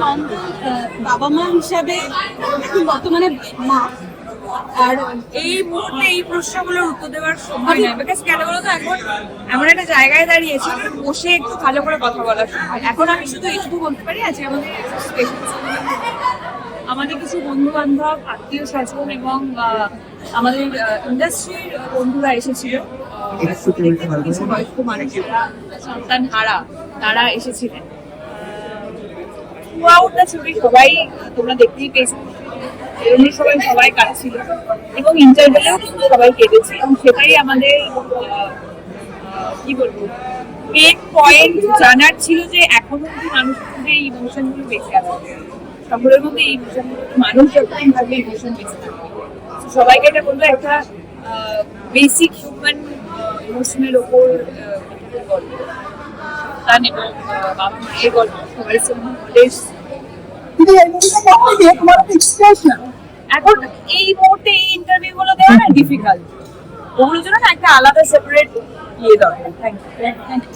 সন্তান বাবা মা হিসাবে বর্তমানে মা। আর এই মুহূর্তে এই প্রশ্নগুলোর উত্তর দেওয়ার সময় নেই বিকজ কেন বলতো এখন এমন একটা জায়গায় দাঁড়িয়েছি বসে একটু ভালো করে কথা বলার সময়। এখন আমি শুধু এইটুকু বলতে পারি আজকে আমাদের আমাদের কিছু বন্ধু বান্ধব আত্মীয় স্বজন এবং আমাদের ইন্ডাস্ট্রির বন্ধুরা এসেছিল। কিছু বয়স্ক মানুষ সন্তান হারা তারা এসেছিলেন। থ্রুআউট দ্য ছবি সবাই তোমরা দেখতেই পেয়েছ। এমনি সবাই সবাই কাটছিল এবং ইন্টারভেলেও কিন্তু সবাই কেটেছে এবং সেটাই আমাদের কি বলব মেন পয়েন্ট জানার ছিল যে এখনও অব্দি মানুষের মধ্যে এই ইমোশনগুলো বেঁচে আছে। সকলের মধ্যে এই ইমোশনগুলো মানুষ যতদিন থাকবে ইমোশন বেঁচে So সবাইকে এটা বলব, একটা বেসিক হিউম্যান ইমোশনের ওপর গল্প। সন্তান এবং গল্প এক্সপ্রেশন এখন এই মুহূর্তে এই ইন্টারভিউ গুলো দেওয়া না ডিফিকাল্ট ওগুলোর জন্য না একটা আলাদা সেপারেট ইয়ে দরকার। Thank you